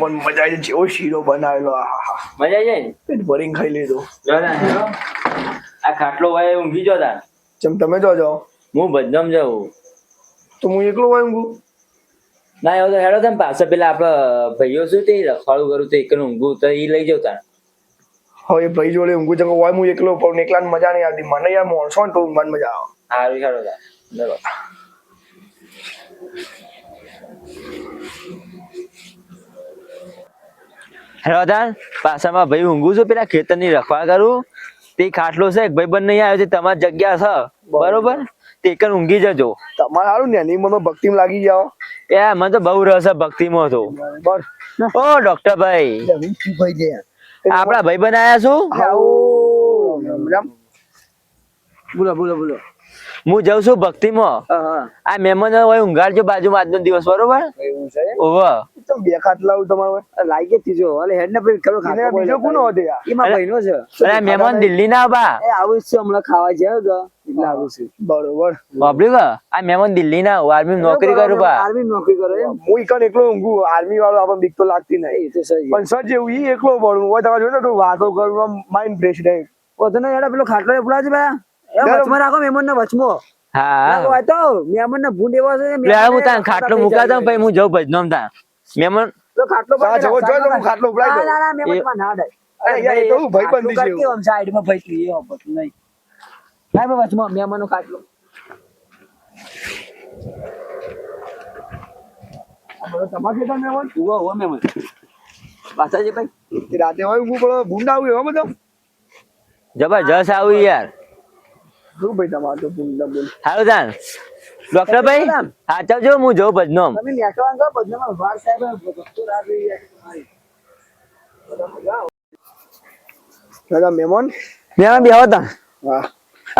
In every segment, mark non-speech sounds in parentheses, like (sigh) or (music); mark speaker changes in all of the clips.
Speaker 1: મને મજા આવી જેવો શીરો બનાવેલો. આહા
Speaker 2: મજા આવી જાય ને?
Speaker 1: પેટ ભરીને ખાઈ લીધો.
Speaker 2: આ ખાટલો ભાઈ ઊંઘી જો
Speaker 1: ચમ તમે જો જાઓ
Speaker 2: હું બદનામ જાઉં.
Speaker 1: તો હું એકલો હોય ઊંઘું?
Speaker 2: ના એવું તો હેડો તમે પાછળ પેલા આપડે ભાઈઓ શું તે રખવાડું કરું તો એક ઊંઘું તો એ લઈ જાવ
Speaker 1: હવે ભાઈ જોડે ઊંઘું ચમ હોય હું એકલો પણ એકલા મજા નહીં આવતી. મને યાર માણસો ને તો ઊંઘવાની મજા આવે.
Speaker 2: સારું હેડો બરોબર હેડો પાછામાં ભાઈ ઊંઘું છું પેલા ખેતરની રખવા કરું. તે ખાટલો છે એક ભાઈ બંધ નહીં આવ્યો છે તમારી જગ્યા છે. બરોબર. તે એક ઊંઘી જજો.
Speaker 1: તમારે સારું ને એની મને ભક્તિમાં લાગી જાઓ.
Speaker 2: એ મને તો બહુ રસ છે ભક્તિમાં તો. ઓ ડોક્ટર ભાઈ. આપડા ભાઈ આયા છું?
Speaker 1: બોલો બોલો બોલો.
Speaker 2: હું જઉં છું ભક્તિમાં. આ મહેમાન હોય ઊંઘાડજો બાજુમાં આજનો દિવસ બરોબર?
Speaker 1: એવું તો બે ખાટ તમારે
Speaker 3: લાગે તીજો અલે હેડ ને પછી કરો
Speaker 1: એને બીજો કોનો હતો
Speaker 3: એમાં ભાઈનો છે.
Speaker 2: અરે મહેમાન દિલ્હી ના બા.
Speaker 3: એ આવું છે હમણાં ખાવા જાય ગ એટલે આવું છે.
Speaker 1: બરોબર.
Speaker 2: બાબલી કા આ મહેમાન દિલ્હી ના આર્મી નોકરી કરું બા.
Speaker 3: આર્મી નોકરી કરે
Speaker 1: હું ઈકન એકલો ઊંઘું આર્મી વાળો આપણને બીક તો લાગતી નહીં.
Speaker 3: એ તો સહી
Speaker 1: પણ સર જેવું ઈ એકલો હોય તમારે તો વાતો કરું માઇન્ડ ફ્રેશ રહે.
Speaker 3: હેડા પેલો ખાટલો એ છે બે.
Speaker 1: ચાલો.
Speaker 3: વચમાં રાખો મહેમાન ને વચમાં.
Speaker 2: હા.
Speaker 3: તો મહેમાન ને ભૂંડ એવો છે
Speaker 2: હું તાન ખાટલો મુકા દઉં પછી હું જઉં ભજનોમ તા મહેમાન
Speaker 3: પેલો ખાટલો
Speaker 1: હા, જો હું ખાટલો ઉભરાઈ
Speaker 3: ના ના ના મહેમાન ના ડાય
Speaker 1: અરે યાર, એ તો હું ભાઈબંધી છે.
Speaker 3: આમ સાઈડમાં ભાઈ તું એ હોપત નહીં. ના વચમાં મહેમાન નો ખાટલો
Speaker 1: તમારે ખેતર મહેમાન?
Speaker 3: ઉવો ઉવો મહેમાન. પાછા છે ભાઈ.
Speaker 1: રાતે હોય ઊંઘું પણ ભૂંડ આવ્યું એવા બધા.
Speaker 2: જબરજસ્ત આવું યાર.
Speaker 1: શું ભાઈ તમારે તો ભૂંડ ના બોલ
Speaker 2: સારું તાન ડોક્ટર ભાઈ? હા ચાલજો હું જોઉં ભજનો
Speaker 3: તમે નેકળવા ગયો ભજનો વાર સાહેબ
Speaker 1: હા.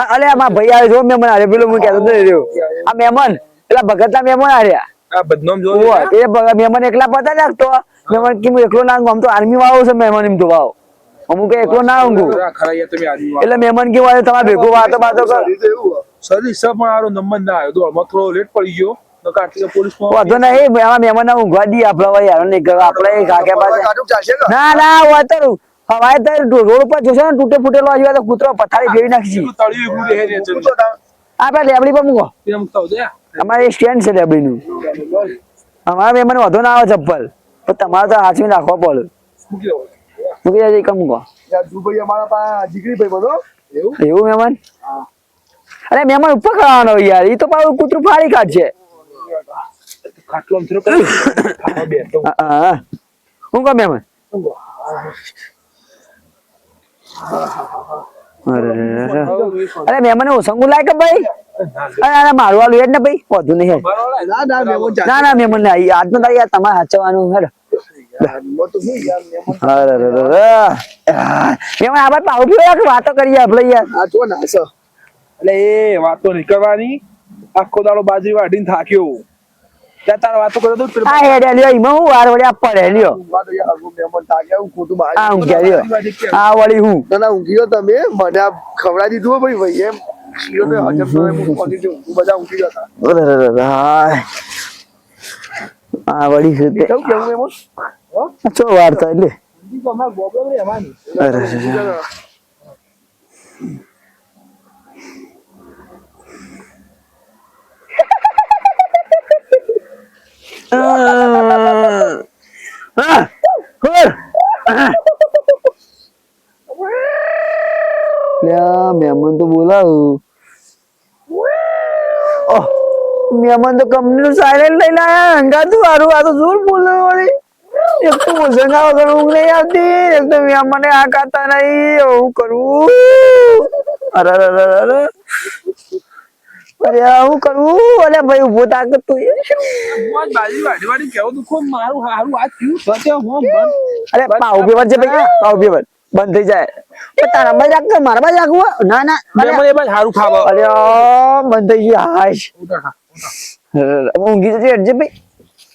Speaker 3: અલે આ ભાઈ આવે જો મહેમાન આરે પેલો હું કહેતો રહ્યો. આ મહેમાન પેલા ભગતના મહેમાન આર્યા
Speaker 1: આ બદનામ જો
Speaker 3: એ ભગ- એકલા પતા લાગતો મહેમાન કે હું એકલો ના ગમતો તો આર્મી વાળો છે મહેમાન એમ તો વાવ. અમુક એકલો ના ઊંઘું. એટલે મહેમાન કેવું આવ્યો તમારે ભેગો વાતો બાતો કર.
Speaker 4: સરી સર પણ આરો નંબર ના આવ્યો. દોડમાં થોડો લેટ પડી ગયો. નકર આટલી પોલીસમાં
Speaker 3: વાંધો નહીં મહેમાન ના ઊંઘવા દઈએ આપડે હવે યાર નહીં આપડે કાકે પાસે
Speaker 1: કાઢું ચાલશે કે?
Speaker 3: ના ના વાતર હવાય તો રોડ ઉપર જોશે ને તૂટે ફૂટેલો હજી તો કૂતરો પથારી ફેરી નાખી. આપડે લેબડી પર મૂકો.
Speaker 4: એમ કહું દે
Speaker 3: અમારે સ્ટેન્ડ છે લેબડી નું અમારા મહેમાન વધુ ના આવે ચપ્પલ. પણ તમારે તો હાથવી રાખવા પડે.
Speaker 4: મૂકી દો
Speaker 3: જાય કમ મૂકો
Speaker 1: દુબઈ અમારા પાસે દીકરી ભાઈ બધો એવું?
Speaker 3: એવું મહેમાન? અરે મહેમાન ઉપર ખાવાનો યાર એ તો પાછું કૂતરું ફાડી કાઢશે
Speaker 4: ખાટલો થોડો કરી.
Speaker 3: હા, કહો મહેમાન? અરે અરે મહેમાન હું સંગુ લાયક કે ભાઈ? અરે મારું એ જ ને ભાઈ વધુ નહીં
Speaker 1: ના ના મહેમાન ચાલશે
Speaker 3: ના તારી યાર તમારે સાચવવાનું હેડ. વાતો કરીએ આપણે યાર.
Speaker 1: જો ના
Speaker 4: એટલે એ વાતો નહીં કરવાની આખો દાડો બાજરી વાઢીને થાક્યો. ત્યાં તાર વાતો કરો તો
Speaker 3: આ હેડ લ્યો એમાં હું વાર વળી પડે લ્યો. આ ઊંઘ્યા લ્યો આ વળી હું
Speaker 1: ના ના તમે. મને આ ખવડાવી દીધું ભાઈ ભાઈ એમ.
Speaker 3: આ વળી છે તે
Speaker 1: કેવું કેવું મહેમાન
Speaker 3: ચો વાર થાય લે
Speaker 4: અમારે ગોબરો રહેવાની
Speaker 3: અરે અરે અરે. હા કર લ્યા મહેમાન તો બોલાવું ઓહ મહેમાન તો કંપની નું સાયલેન્ટ લઈને આયા હંગાતું હારું આ તો જોર બોલે વળી એક તો ઓઝંગા વગર ઊંઘ નહીં આવતી એક તો મહેમાને આ ખાતા નહીં હું કરવું અરે અરે અરે અરે. અરે હું કરવું અરે ભાઈ ઊભો તાકત તું
Speaker 4: કેવું દુખો. મારું હારું આ થયું સત્ય હું બંધ.
Speaker 3: અરે ભાઈ. થઈ જાય. પણ તારા બાજ રાખતો મારા બાજ રાખવું ના ના.
Speaker 4: મહેમાન એ હારું ખાવા.
Speaker 3: અરે બંધ થઈ ગયા. હાશ. ઊંઘી જતી અડજે ભાઈ.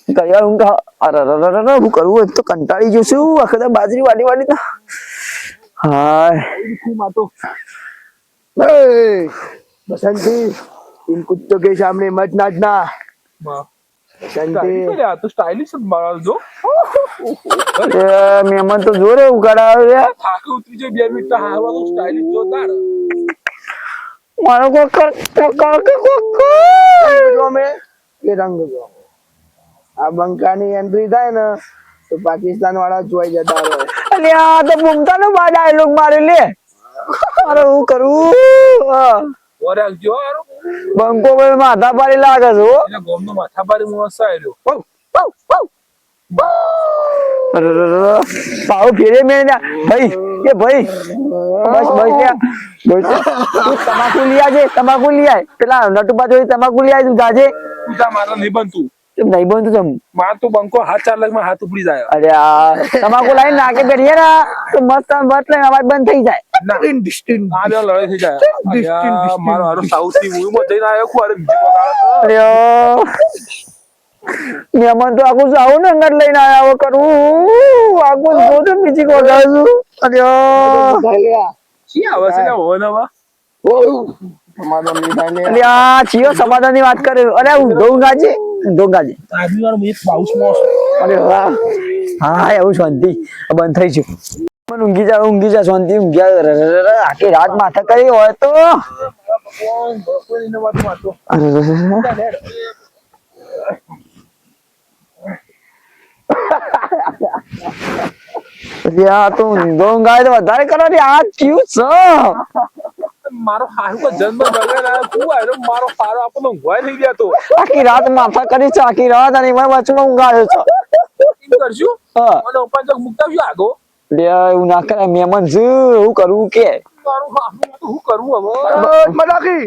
Speaker 3: ઘડિયાળ ઊંઘ અરે અરે હું કરવું તો કંટાળી ગયો છું. આખા બાજરી વાડી વાડી ના. હાય.
Speaker 1: માતો
Speaker 4: બસંતી ઇનકુદ તો કે સામને
Speaker 3: મત નાચના તો જોરે
Speaker 4: ઉગાડા આવે
Speaker 3: મારો કોકર કોકર કોકર
Speaker 1: રંગ જો. આ બંકાની એન્ટ્રી થાય ને તો પાકિસ્તાન વાળા જોઈ જતા રહે
Speaker 3: અને આ તો મમતા નો બા ડાયલોગ મારે લે. અરે હું કરું? બંકો ભાઈ માથા પાડી લાગે છે હો.
Speaker 4: ગોમ નો માથા પાડી મો આવ્યો
Speaker 3: અરે રે રે રે. પાવ ફેરે મેં ભાઈ એ ભાઈ. બસ બસ લ્યા. બસ. તમાકુ લઈ આવજે તમાકુ લઈ આય. પેલા નટુબા જોઈ તમાકુ લઈ આય તું જાજે.
Speaker 4: તું જા નહીં બનતું.
Speaker 3: કેમ નહીં બનતું
Speaker 4: તમમાં તો બંકો હાથ ચાર લાખમાં હાથ ઉપડી જાય
Speaker 3: અરે આ તમાકુ લાઈને નાકે કરીએ ને તો મસ્ત બસ લઈને અવાજ બંધ થઈ જાય।
Speaker 4: ના આ બે લડાઈ થઈ જાય અલ્યા, મારો હારો સાઉથની મૂવી માં જઈને આવ્યો ખું બીજી
Speaker 3: મહેમાન તો આખું સાવ ને અંગત લઈને આવ્યા કરું આખું બીજી કો છું અરે
Speaker 4: શી આવે છે ને હવે?
Speaker 3: સમાધાનની વાત કરે અરે હું ઊંઘાજે ઊંધો
Speaker 4: એક બાઉસ
Speaker 3: અરે વાહ. હા એવું શાંતિ. બંધ થઈ ગયું. ઊંઘી જા ઊંઘી જા શાંતિ ઊંઘી જા આખી રાત માથા કરી હોય તો. આ ઊંઘાય વધારે કરો આ ચિયું છે?
Speaker 4: મારો હારું જન્મ વગર તું આવ્યો મારો હારો આપણને ઊંઘવાય થઈ ગયા તો.
Speaker 3: આખી રાત માથા કરી છે આખી રાત અને એમાં વચમાં ઊંઘાયો છે.
Speaker 4: એમ કરશું?
Speaker 3: મને
Speaker 4: અને ઉપર તો મુકતા શું આગો?
Speaker 3: લે એવું ના કરે મહેમાન જ હું કરવું કે?
Speaker 4: મારું હું કરું હવે?
Speaker 1: મજાકી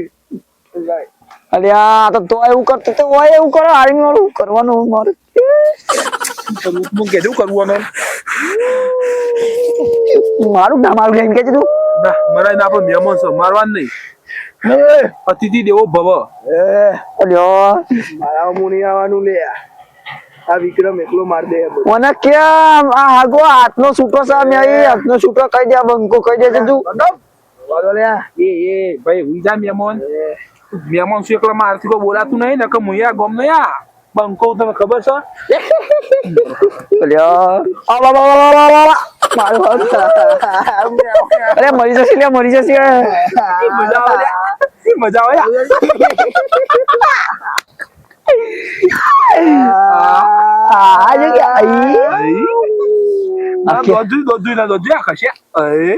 Speaker 3: અરે આ તો તો એવું કરતો તો હોય એવું કરે આર્મી વાળું કરવાનું મારે
Speaker 4: કરું હું કીધું કરવાનું.
Speaker 3: મારું ના મારું એમ કે છે તું?
Speaker 4: ના મરાય ના આપણો મહેમાન છો મારવાનું નહીં. અતિથિ દેવો ભવ.
Speaker 1: એ
Speaker 3: અલ્યો.
Speaker 1: મારા મુની આવવાનું લે. આ વિક્રમ એકલો માર દે
Speaker 3: મને કેમ? આ હાગો હાથનો છૂટો છે મેં અહીં હાથનો છૂટો કહી દે બંકો કહી દે તું
Speaker 1: બોલો લે.
Speaker 4: એ એ ભાઈ ઉઈજા મહેમાન. મહેમાન શું એકલા મારથી કોઈ બોલાતું નહીં ને કે હું ગમ નહીં આ. બંકો તમે ખબર છે?
Speaker 3: અલ્યો. આ બા બા. મારું. અરે મરી જશે લે મરી જશે.
Speaker 4: મજા આવે મજા આવે લે.
Speaker 3: આ જો કે આઈ?
Speaker 4: દોધું દોધું ના દોધું આ ખસે. અરે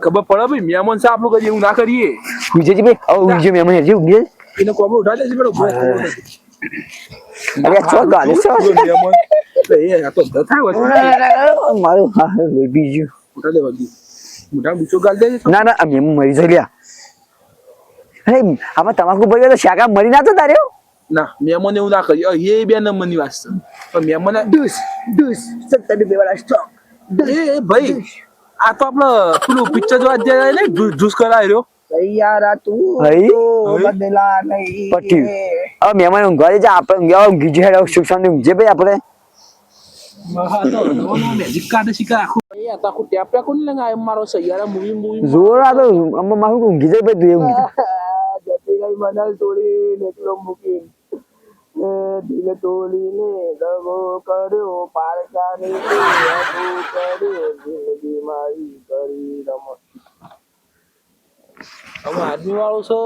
Speaker 4: ખબર પડે ભાઈ મહેમાન સાહેબ આપણું કદી એવું ના કરીએ.
Speaker 3: ઉજેજી ભાઈ આવો ઉજે મેં મને હજી ઉગે
Speaker 4: એને કોબળો ઉઠાડે છે પેલો.
Speaker 3: અરે છો ગાલે છો?
Speaker 4: આ તો ધ થાય વચ્ચે.
Speaker 3: મારું હા બીજું.
Speaker 4: મોટા દેવા વગી મોટા બીજો ગાલ દે
Speaker 3: ના ના અમે મરી લ્યા અરે આમાં તમાકુ ભર્યો તો શાકા મરી ના તો તારે
Speaker 4: ના મહેમાન એવું ના કરી એ બે નંબરની વાત છે. પણ મહેમાન
Speaker 1: ડુસ ડુસ સત્તા બે વાળા સ્ટોક
Speaker 4: એ ભાઈ આ તો આપણો પેલું પિક્ચર જોવા જાય ને જૂસ કરાય રહ્યો
Speaker 1: તૈયાર તું તો બદલા નહીં
Speaker 3: પટ્યું હવે મહેમાન ઊંઘવા દે આપણે ઊંઘ્યા ઊંઘી જાય સુખ શાંતિ. ઊંઘજે ભાઈ આપણે.
Speaker 4: મારો
Speaker 3: જોર તો ઊંઘી જાય ભાઈ તું ઊંઘી જા. (laughs)
Speaker 1: જતી મનલ તોડી મૂકી. એ દિલ તોડીને દગો કર્યો પારકાને કર્યો મારી કરી રમ.
Speaker 4: હવે આદમી વાળો છે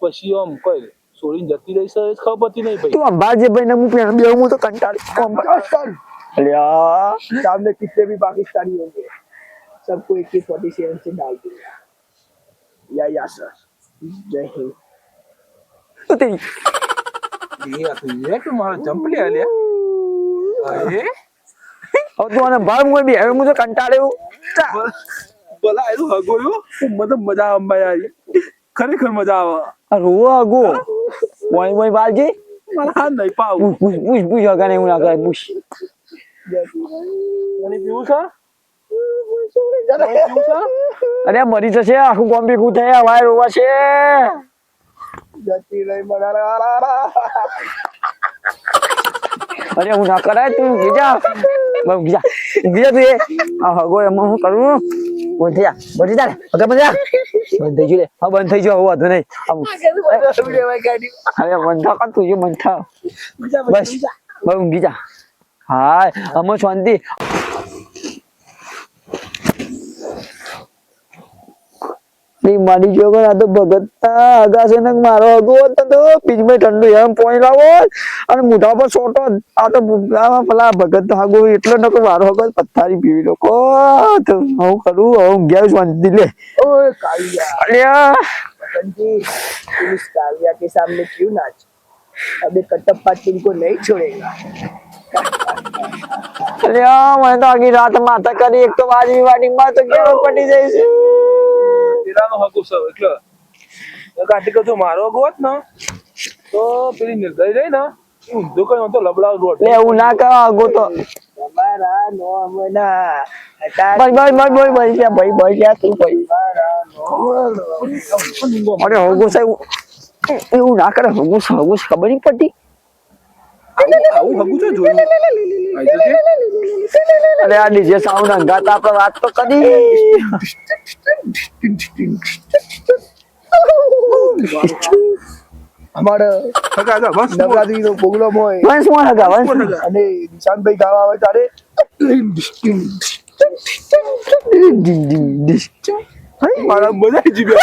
Speaker 4: પછી આમ કોઈ છોડીને જતી રહી છે એ જ ખબર પડતી નહીં ભાઈ
Speaker 3: તું અંબાજી ભાઈ ને હું પેણ બે હું તો કંટાળી
Speaker 1: पाकिस्तान
Speaker 3: અલ્યા
Speaker 1: सामने कितने भी पाकिस्तानी होंगे सबको एक ही फोर्टी सेवन से डाल दूंगा या या सर जय हिंद
Speaker 3: તો તેરી
Speaker 4: એ આ તો એ કે મારો જમ્પ લે આલ્યા અરે
Speaker 3: હવે તું આને ભાર મુએ બી હવે હું તો કંટાળ્યો
Speaker 4: ભલા હગો હગોયું મને મજા આવે યાર ખરેખર મજા આવે.
Speaker 3: રો હગો. ઓય ઓય વાલજી.
Speaker 4: મારા હાથ નહીં પાવ
Speaker 3: પૂછ પૂછ પૂછ હગાને હું ના કરે પૂછ
Speaker 4: મને પીવું
Speaker 3: અરે મરી જશે આખું ગોમ ભેગું થાય ભાઈ રોવા છે.
Speaker 1: જતી રહી મરારા
Speaker 3: અરે હું ના કરાય તું બીજા. બીજા. બીજા તું એ. આ હગો એમાં હું કરું? બંધ થઈ જા. બોલ જા હગા બંધ જા. બંધ થઈ ગયું લે. હા બંધ થઈ ગયો. હવે વાંધો નહીં. હવે બંધ થા તું? બંધ થા બસ. બીજા. હા અમે શાંતિ. ની મારી જોગર આ તો ભગતના અગાસે ને મારો અગો હતો તો પીજમાં ઠંડુ એમ પોઈ લાવો અને મોઢા પર સોટો આ તો આમાં પેલા ભગત હાગો એટલો નકો મારો હગો પથ્થારી પીવી લોકો તો હું કરું હવે ઊંઘ્યા શાંતિ લે
Speaker 1: ओए कालिया
Speaker 3: અલ્યા
Speaker 1: बसंती तुम इस कालिया के सामने क्यों नाच अबे कटप्पा तुमको नहीं छोड़ेगा
Speaker 3: અલ્યા મને તો આખી રાત માથા કરી એક તો વાજબી વાડીમાં તો કેવો પડી જાય
Speaker 4: નિરાનો હકુ સૌ એટલે કાંતિ કહું મારો ગોત હોત ને તો પેલી નિર્દય રહી ને ઊંધું કઈ તો લબડાવ રોટ
Speaker 3: લે હું ના કરવા હકુ તો.
Speaker 1: તમારા નોમના
Speaker 3: બસ બસ બસ બસ બસ ત્યાં ભાઈ ભાઈ ત્યાં તું ભાઈ. અરે હગુ સાહેબ એવું ના કરે હગુ હગુ ખબર નહીં પડતી.
Speaker 4: આવું હગું છે જોયું
Speaker 3: અરે આ ડીજે સાઉન્ડ અંગાતા આપણે વાત તો કરી.
Speaker 1: અમારે નવરાત્રી નો પ્રોગ્રામ હોય.
Speaker 3: વંશ મોર હગા વંશ
Speaker 1: અને નિશાંતભાઈ ગાવા આવે ત્યારે
Speaker 4: મારા મજા આવી ગઈ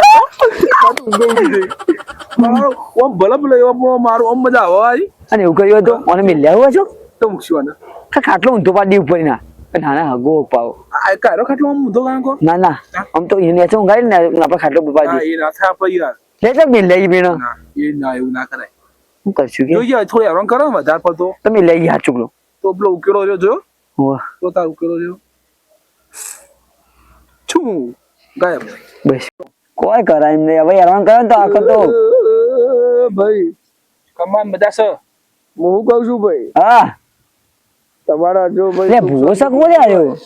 Speaker 4: મારું ઓમ ભલે ભલે એવા મારો મારું ઓમ મજા આવે આવી.
Speaker 3: અને એવું કર્યું હતું મને મિલ્યા હુआ છો
Speaker 4: તો મૂકશું
Speaker 3: કે ખાટલો ઊંધો પાડી ઉપર ના નાના હગો પાવ.
Speaker 4: આ કારો ખાટલો આમ ઊંધો કાં કો
Speaker 3: ના ના. આમ તો એને તો ઊંઘાડી ને આપણે ખાટલો ઉપર
Speaker 4: ના એ ના થાય આપણે યાર
Speaker 3: લે તો મિલ્યા બીણો
Speaker 4: ના એ ના એવું ના કરાય.
Speaker 3: હું કરશું કે?
Speaker 4: જોઈએ થોડી આરામ કરો વધારે પડતો.
Speaker 3: તમે લઈ ગયા ચુકલો
Speaker 4: તો પેલો ઉકેલો રહ્યો જો
Speaker 3: વાહ
Speaker 4: તો તાર ઉકેલો રહ્યો. છું ગાયબ.
Speaker 3: બસ. કોઈ કરાય ને હવે આરામ કરો તો આખો તો.
Speaker 1: ભાઈ
Speaker 4: કમાન બધા છે
Speaker 1: હું કઉ છું ભાઈ?
Speaker 3: હા.
Speaker 1: તમારા જો
Speaker 3: લે
Speaker 1: ભાઈ
Speaker 3: ભૂવો શક બોલે આવ્યો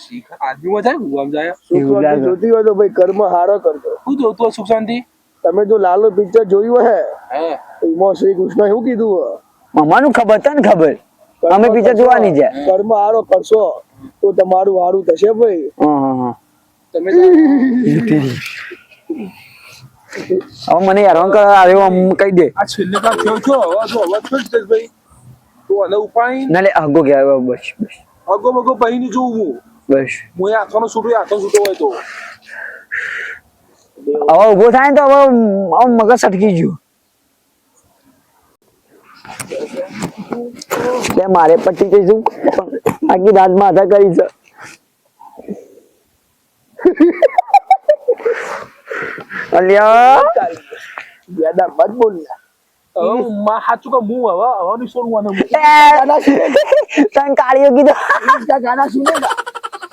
Speaker 4: આદમીમાં થાય હું આમ જાય.
Speaker 1: સુખ શાંતિ જોતી હોય તો ભાઈ કર્મ હારો કરજો.
Speaker 4: શું જોતો સુખ શાંતિ?
Speaker 1: તમે જો લાલો પિક્ચર જોયું હે?
Speaker 4: હે.
Speaker 1: એમાં શ્રી કૃષ્ણ શું કીધું હે?
Speaker 3: મમ્માનું ખબર તને ખબર? અમે પિક્ચર જોવાની છે.
Speaker 1: કર્મ હારો કરશો તો તમારું હારું થશે ભાઈ.
Speaker 3: હા હા હા.
Speaker 4: તમે
Speaker 3: હવે મને હેરાન કરે આવ્યો આમ કહી દે.
Speaker 4: આ છેલ્લે કામ થયો છો હવે જો હવે થઈ ભાઈ. તો આને ઉપાય
Speaker 3: ના લે હગો ગયા બસ બસ.
Speaker 4: અગો બગો જોઉં હું
Speaker 3: બસ.
Speaker 4: હું એ હાથોનો છૂટો હાથો છૂટો હોય તો.
Speaker 3: હવે ઊભો થાય ને તો હવે આમ મગજ સટકી ગયું. તે મારે પટી જઈશું બાકી રાત માથા કરી છે. અલ્યા.
Speaker 1: દાદા મત બોલ mahachuka mua
Speaker 4: wa awani
Speaker 3: sonu wana mua gana sunega sang kaliyo gitu. Eh, Isya gana sunega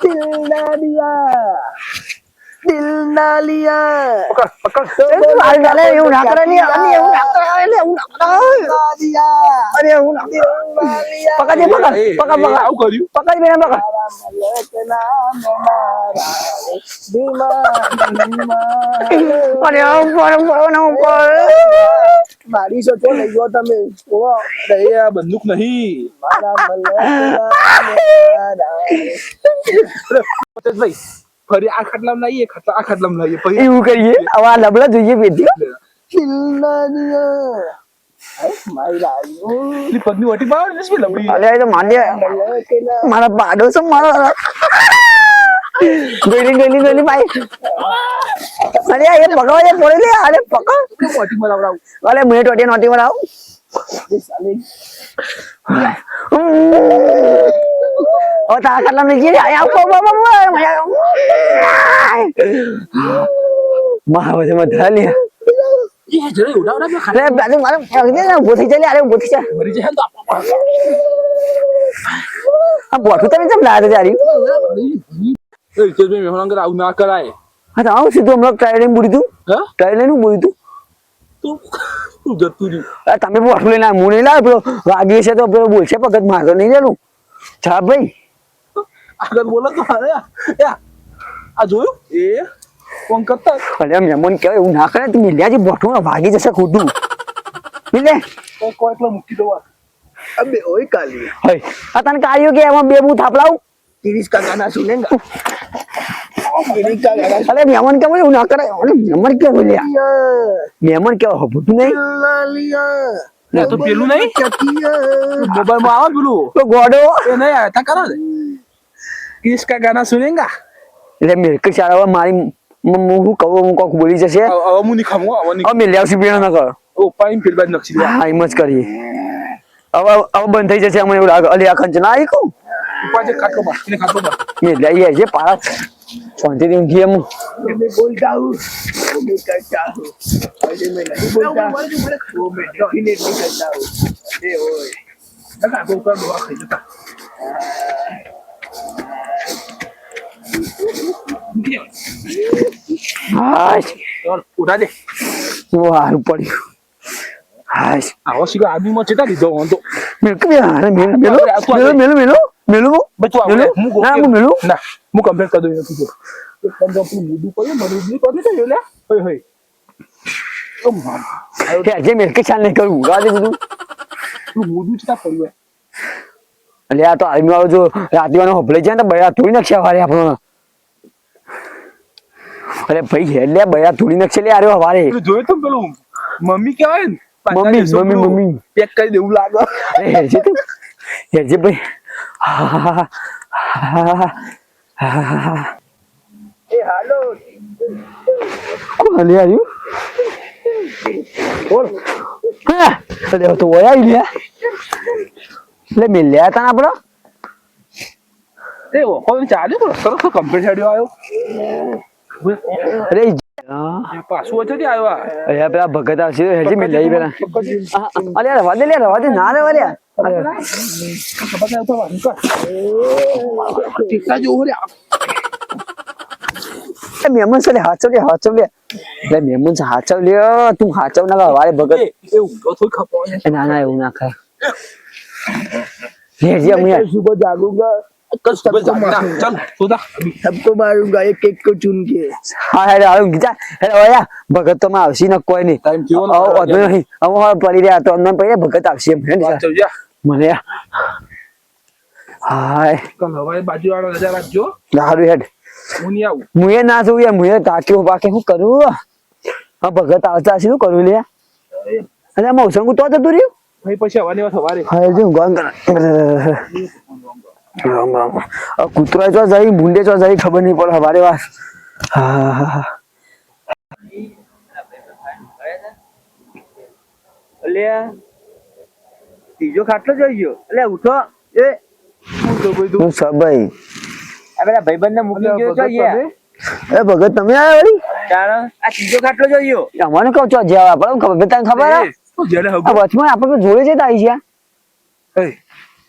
Speaker 3: tilnalia tilnalia pakai pakai.
Speaker 1: Algale eu
Speaker 3: nakra ni ani eu
Speaker 1: nakra ele eu
Speaker 3: nakra tilnalia ani
Speaker 4: eu nakra
Speaker 3: tilnalia
Speaker 4: pakai pakai.
Speaker 3: Pakai
Speaker 4: pakai.
Speaker 3: aku kali pakai
Speaker 1: dia pakai. Eh, pakai
Speaker 3: di mana, di mana, pakai
Speaker 1: મારી છો છો લઈ જાઓ તમે? ઓ
Speaker 4: રહી આ બંદૂક નહીં. ભાઈ (laughs) ફરી આ ખાટલામાં લાવીએ ખાટલા આ ખાટલામાં લાવીએ પછી
Speaker 3: એવું કરીએ? હવે આ લબડા જોઈએ
Speaker 1: પેટી કિલ્લાની મારા
Speaker 4: પાડો
Speaker 3: છો મારા ગોલી ગોલી ગોલી ભાઈ અરે એ પકડો એ પોળી લે અરે પકડ. અરે મેં ટોટી નોટી માં આવું ઓ તા કરલા ને જીરે આયા પો પો પો મજા માં હવે મધા લે જાય
Speaker 4: તો આપો
Speaker 3: આ બોઠું તમે કેમ લાગે જારી
Speaker 4: આવું ના કરાય.
Speaker 3: હા તો હમણાં ટ્રાય લઈને બોલી તું?
Speaker 4: હા?
Speaker 3: ટ્રાય લઈને બોલી તું?
Speaker 4: જતું રહ્યું?
Speaker 3: તમે બોટલું લઈને લાવે પેલો વાગી છે તો બોલશે પગત મારે નહીં લેલું જા ભાઈ.
Speaker 4: આગળ બોલો તો આ જોયું? એ? કોણ કરતા?
Speaker 3: અરે મહેમાન કહેવાય એવું ના કરે તું મિલ્યા જે બોટલું વાગી જશે ખોટું. મિલે
Speaker 4: કોઈ એટલો મૂકી દો
Speaker 1: આ? બે
Speaker 3: હોય આ તને કાળીઓ કે એમાં બે હું થાપલાવું?
Speaker 1: তিরিশ কা গানা শুনেঙ্গা
Speaker 3: અરે મેમન કેમ એવું ના કરે અરે મેમન કેમ બોલ્યા મેમન મારી હું કહું હું કોક બોલી જશે?
Speaker 4: હવે હું
Speaker 3: લેવસી પીણા ના કર? હા એમ જ કરીએ. હવે બંધ થઈ જશે અમને એવું લાગે. અલી આ આવી કહું?
Speaker 4: ઉપાજે કાટલો માર એને કાટલો માર.
Speaker 3: મે લઈ આય છે પારા શાંતિ થી ઊંઘી એમ.
Speaker 4: બોલતા હું
Speaker 3: હું હારું પડ્યું. હાશ
Speaker 4: આવો શીખા આદમીમાં ચેતા લીધો હું તો
Speaker 3: મિલક બે હારે મેલ મેલો મેલો મેલો મેલો મેલો મો
Speaker 4: બચવા
Speaker 3: મેલો
Speaker 4: હું
Speaker 3: ના હું મેલો
Speaker 4: ના હું કમ્પ્લેટ કરી દઉં કીધું એક પંજો આપણું મૂડું પડ્યું મને ઉબલી કરી દે લે હોય હોય ઓ મારા
Speaker 3: કે આજે મિલક ચાલ નહીં કરું બધું
Speaker 4: પેલું મૂડું ચેતા પડ્યું
Speaker 3: એટલે આ તો આર્મી વાળો જો રાતીવાનો હોભલે જાય ને તો બયા તોડી નાખશે હવારે આપણો અરે ભાઈ એટલે બયા તોડી નાખશે લે આર્યો હવારે
Speaker 4: જોયું તો પેલું મમ્મી કહેવાય ને
Speaker 3: મમ્મી મમ્મી મમ્મી.
Speaker 4: પેક કરી દેવું લાગે.
Speaker 3: હેરજી તું. હેરજી ભાઈ.
Speaker 1: એ હાલો.
Speaker 3: કોણ લઈ આવ્યું બોલ. હા તો ઓયા લ્યા. એટલે મેં લ્યા તા આપણો.
Speaker 4: તે ઓકો ચાલ્યું સરસ કમ્પ્લીટ હેડ્યો આયો
Speaker 3: અરે
Speaker 4: પાછું વચ્ચે આવ્યા?
Speaker 3: અરે પેલા ભગત આવશે હેજી મેં લઈ પેલા. અરે રવા દે લે રવા દે ના રવા લે મેમન છે હાચવ લે હાચવ લે. એટલે તું હાચવ ના વારે ભગત. ના ના એવું ના ખાય
Speaker 4: હેજી ના
Speaker 3: છું હું તાક્યો બાકી શું કરું? હા ભગત આવતા શું કરું લે. અને મોસંગુ તો જતું રહ્યું.
Speaker 4: પછી
Speaker 3: રામ રામ કૂતરા ચો જાય ભૂંડે ચો જાય ખબર નહીં પડે હવારે વાત હા હા હા
Speaker 2: ત્રીજો ખાટલો જોઈ ગયો. એટલે ઉઠો. એ
Speaker 3: હું સબાઈ
Speaker 2: આ પેલા ભાઈબંધ ને મૂકી ગયો છો યાર
Speaker 3: એ ભગત તમે આવ્યા વળી?
Speaker 2: આ ત્રીજો ખાટલો જોઈ ગયો.
Speaker 3: અમને કહો છો જ્યાં આપણે ખબર તને ખબર વચમાં આપણે જોડે છે તો આવી
Speaker 4: એ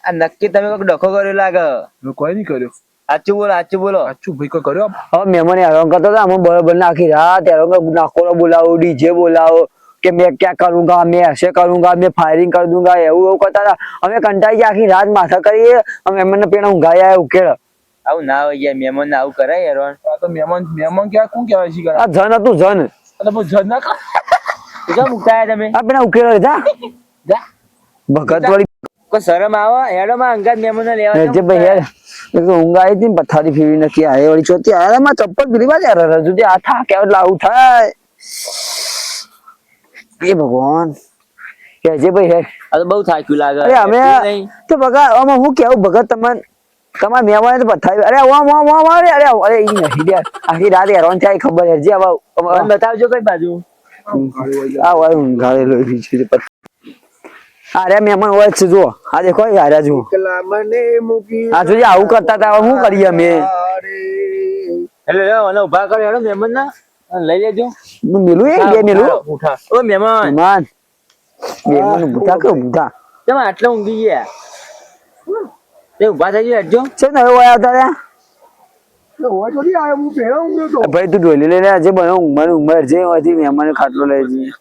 Speaker 2: આ નક્કી તમે કોઈ ડખો કર્યો લાગે?
Speaker 4: મેં કોઈ નહીં કર્યો.
Speaker 2: આચું બોલો આચું બોલો.
Speaker 4: આચું ભાઈ કોઈ કર્યો
Speaker 3: હવે મહેમાન હેરાન કરતો હતો અમે બરોબર આખી રાત હેરાન નાખોરો બોલાવો ડીજે બોલાવો કે મેં ક્યાં કરુંગા મેં ऐसे કરુંગા મેં ફાયરિંગ કર દુંગા એવું એવું કરતા હતા. અમે કંટાળી ગયા આખી રાત માથા કરીએ અમે પેલા પેણા ઊંઘાયા ઉકેળ
Speaker 2: આવું ના હોય ગયા મહેમાન આવું કરાય હેરાન.
Speaker 4: આ તો મહેમાન મહેમાન ક્યાં કોણ કહેવાય છે
Speaker 3: આ જન હતું જન.
Speaker 4: એટલે બહુ જન ના
Speaker 2: કા મુકતા તમે?
Speaker 3: આ પેલા ઉકેળ જા
Speaker 2: જા.
Speaker 3: ભગત
Speaker 2: કોઈ શરમ આવો? હેડો માં અંગાત મહેમાન લેવા
Speaker 3: જે ભાઈ યાર એક તો ઊંઘ આવી હતી ને પથારી ફેરવી નથી આ વળી ચોથી આ માં ચપ્પલ યાર હજુ આ થાકે એટલે આવું થાય. એ ભગવાન. કે જે ભાઈ હેર
Speaker 2: આ તો બહુ થાક્યું લાગે.
Speaker 3: અરે અમે તો ભગત આમાં હું કેવું? ભગત તમને તમારા મહેમાન તો પથારી અરે વાહ વાહ વાહ વાહ અરે અરે અરે ઈ નહીં યાર આખી રાત હેરાન થાય ખબર જે હવે
Speaker 2: બતાવજો કઈ બાજુ.
Speaker 3: આ વાય ઊંઘાડેલો છે અરે મહેમાન હોય છે જો આ દેખો યાર
Speaker 1: જો
Speaker 3: આ જો આવું કરતા હતા શું કરીએ અમે?
Speaker 2: એટલે મને ઊભા કરી હેડો મહેમાન ના લઈ લેજો.
Speaker 3: મેલું એ? બે મેલું?
Speaker 2: ઓ મહેમાન.
Speaker 3: મહેમાન. મહેમાન બુઢા કે બુઢા
Speaker 2: તમે આટલા ઊંઘી ગયા? એ ઊભા થઈ ગયા હેડજો.
Speaker 3: છે ને હવે
Speaker 1: આવતા રહ્યા?
Speaker 3: ભાઈ તું ડોલી લઈને આજે બનો ઉંમર ઉંમર જે હોય મહેમાન ખાટલો લઈ જઈએ.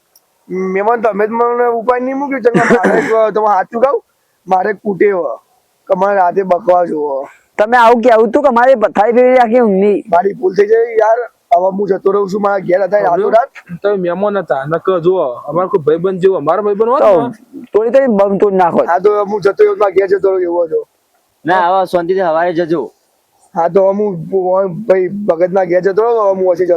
Speaker 1: મહેમાન તમે જ મને ઉપાય નહીં મૂક્યું. ચંગા મારે તમે સાચું કહું મારે કૂટે તમારે રાતે બકવા જોવો
Speaker 3: તમે આવું કે આવું તું કે મારી પથારી ફેરી રાખી ઊંઘની.
Speaker 1: મારી ભૂલ થઈ જાય યાર. હવે હું જતો રહું છું મારા ઘેર હતા રાતો રાત.
Speaker 4: તમે મહેમાન હતા. નકર જુઓ. અમારો કોઈ ભાઈબંધ જેવો અમારો ભાઈબંધ હોત
Speaker 3: થોડી થોડી બમ તોડ નાખો.
Speaker 1: હા તો હું જતો રહ્યો મારા ઘેર જતો રહ્યો એવો છો
Speaker 2: ના હવે શાંતિથી સવારે જજો.
Speaker 1: હા તો હું ભાઈ ભગત ના ઘેર જતો રહ્યો હું જતો